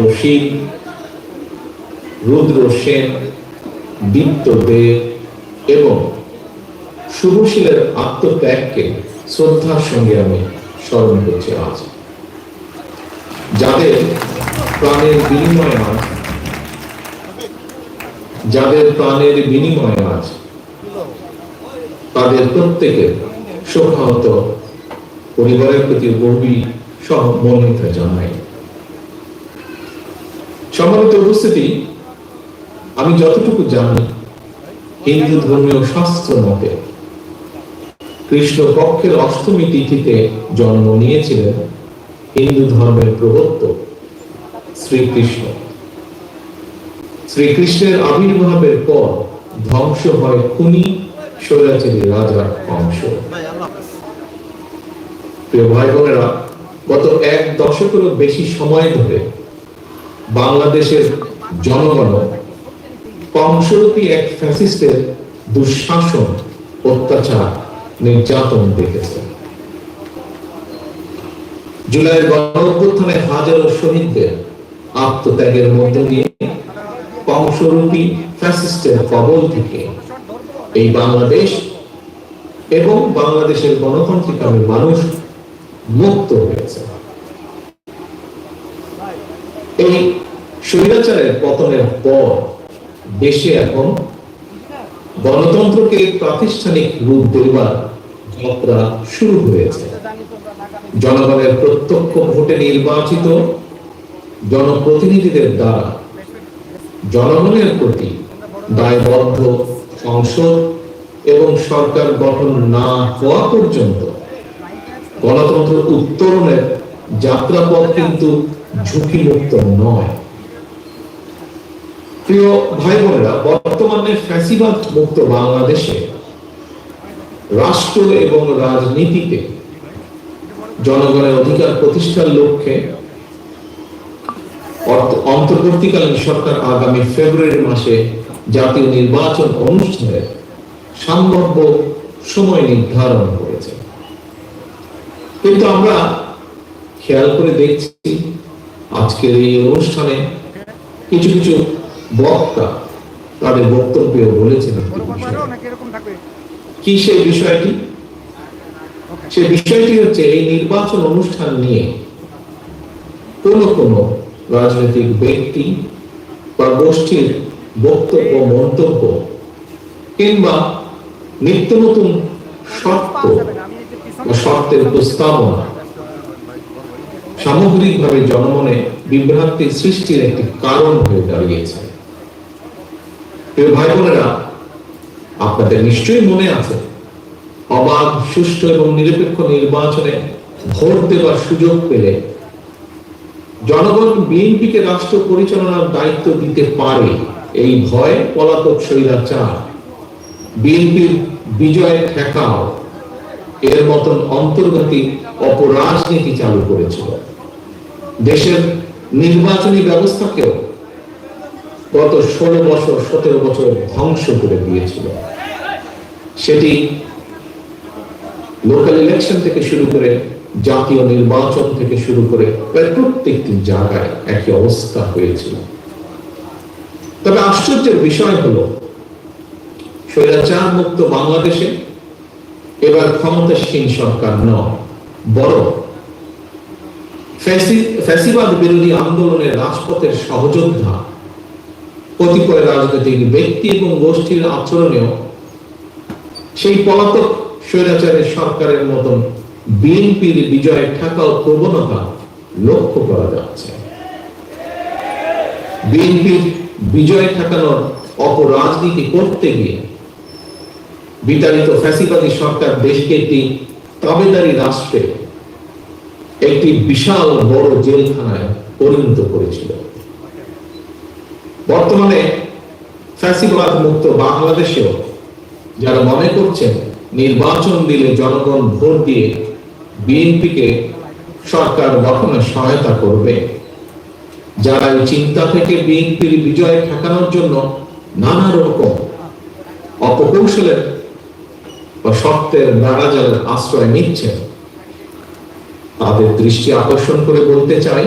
চন্দ্রশীল রুদ্র সেন, দীপ্ত দেব এবং শুভশীলের আত্মত্যাগকে শ্রদ্ধার সঙ্গে আমি স্মরণ করছি আজ। যাদের প্রাণের বিনিময় আজ, যাদের প্রাণের বিনিময় আজ, তাদের প্রত্যেকের শোকাহত পরিবারের প্রতি গভীর সহমর্মিতা জানাই। সম্মানিত উপস্থিতি, আমি যতটুকু জানি, হিন্দু ধর্মীয় শাস্ত্র মতে কৃষ্ণ পক্ষের অষ্টমী তিথিতে জন্ম নিয়েছিলেন হিন্দু ধর্মের প্রবর্তক শ্রীকৃষ্ণ। শ্রীকৃষ্ণের আবির্ভাবের পর ধ্বংস হয় খুনি স্বৈরাচারী রাজা অংশ। প্রিয় ভাই বোনেরা, গত এক দশকেরও বেশি সময় ধরে বাংলাদেশের জনগণ কংসরূপী এক ফ্যাসিস্টের দুঃশাসন, অত্যাচার, নির্যাতন দেখেছে। জুলাইয়ের গণ অভ্যুত্থানে হাজারো শহীদদের আত্মত্যাগের মধ্য দিয়ে কংসরূপী ফ্যাসিস্টের কবল থেকে এই বাংলাদেশ এবং বাংলাদেশের গণতান্ত্রিক মানুষ মুক্ত হয়েছে। এই স্বৈরাচারের পতনের পর দেশে এখন গণতন্ত্রকে প্রাতিষ্ঠানিক রূপ দেবার যাত্রা শুরু হয়েছে। জনগণের প্রত্যক্ষ ভোটে নির্বাচিত জনপ্রতিনিধিদের দ্বারা জনগণের প্রতি দায়বদ্ধ সংসদ এবং সরকার গঠন না হওয়া পর্যন্ত গণতন্ত্র উত্তরণের যাত্রাপথ কিন্তু ঝুঁকিমুক্ত নয়। প্রিয় ভাই বোনেরা বর্তমানে ফ্যাসিবাদ মুক্ত বাংলাদেশে রাষ্ট্র এবং রাজনীতিতে জনগণের অধিকার প্রতিষ্ঠার লক্ষ্যে অন্তর্বর্তীকালীন সরকার আগামী ফেব্রুয়ারি মাসে জাতীয় নির্বাচন অনুষ্ঠানের সম্ভাব্য সময় নির্ধারণ করেছে। কিন্তু আমরা খেয়াল করে দেখছি আজকের এই অনুষ্ঠানে কিছু কিছু বক্তা তাদের বক্তব্যে বলেছেন। কি সেই বিষয়টি? সে বিষয়টি হচ্ছে এই নির্বাচন অনুষ্ঠান নিয়ে কোন কোন রাজনৈতিক ব্যক্তি বা গোষ্ঠীর বক্তব্য মন্তব্য কিংবা নিত্য নতুন শর্ত শর্তের প্রস্তাবনা সামগ্রিকভাবে জনমনে বিভ্রান্তির সৃষ্টির একটি কারণ হয়ে দাঁড়িয়েছে। ভাই বোনেরা আপনাদের নিশ্চয়ই মনে আছে, অবাধ, সুষ্ঠু এবং নিরপেক্ষ নির্বাচনে ভোট দেওয়ার সুযোগ পেলে জনগণ বিএনপিকে রাষ্ট্র পরিচালনার দায়িত্ব দিতে পারে এই ভয় পলাতক স্বৈরাচার। বিএনপির বিজয় ঠেকাও, এর মতন অন্তর্গতি অপরাজনীতি চালু করেছিল। দেশের নির্বাচনী ব্যবস্থাকেও গত ষোলো বছর, সতেরো বছর ধ্বংস করে দিয়েছিল। সেটি লোকাল ইলেকশন থেকে শুরু করে জাতীয় নির্বাচন থেকে শুরু করে প্রত্যেকটি জায়গায় একই অবস্থা হয়েছিল। তবে আশ্চর্যের বিষয় হলো, স্বৈরাচার মুক্ত বাংলাদেশে এবার ক্ষমতাসীন সরকার নয় ফ্যাসি- ফ্যাসিবাদ বিরোধী আন্দোলনের রাজপথের সহযোদ্ধা, কতিপয় রাজনৈতিক ব্যক্তি এবং গোষ্ঠীর আচরণেও সেই পলাতক স্বৈরাচারের সরকারের মতন বিএনপির বিজয় ঠেকাও প্রবণতা লক্ষ্য করা যাচ্ছে। বিএনপির বিজয় ঠেকানোর অপরাজনীতি করতে গিয়ে বিতাড়িত ফ্যাসিবাদী সরকার দেশকে একটি তাবেদারি রাষ্ট্রে একটি বিশাল বড় জেলখানায় পরিণত করেছিল। বর্তমানে ফ্যাসিবাদ মুক্ত বাংলাদেশেও যারা মনে করছেন নির্বাচন দিলে জনগণ ভোট দিয়ে বিএনপিকে সরকার গঠনে সহায়তা করবে, যারা এই চিন্তা থেকে বিএনপির বিজয় ঠেকানোর জন্য নানা রকম অপকৌশলের বা শর্তের নাড়াজালের আশ্রয় নিচ্ছেন তাদের দৃষ্টি আকর্ষণ করে বলতে চাই।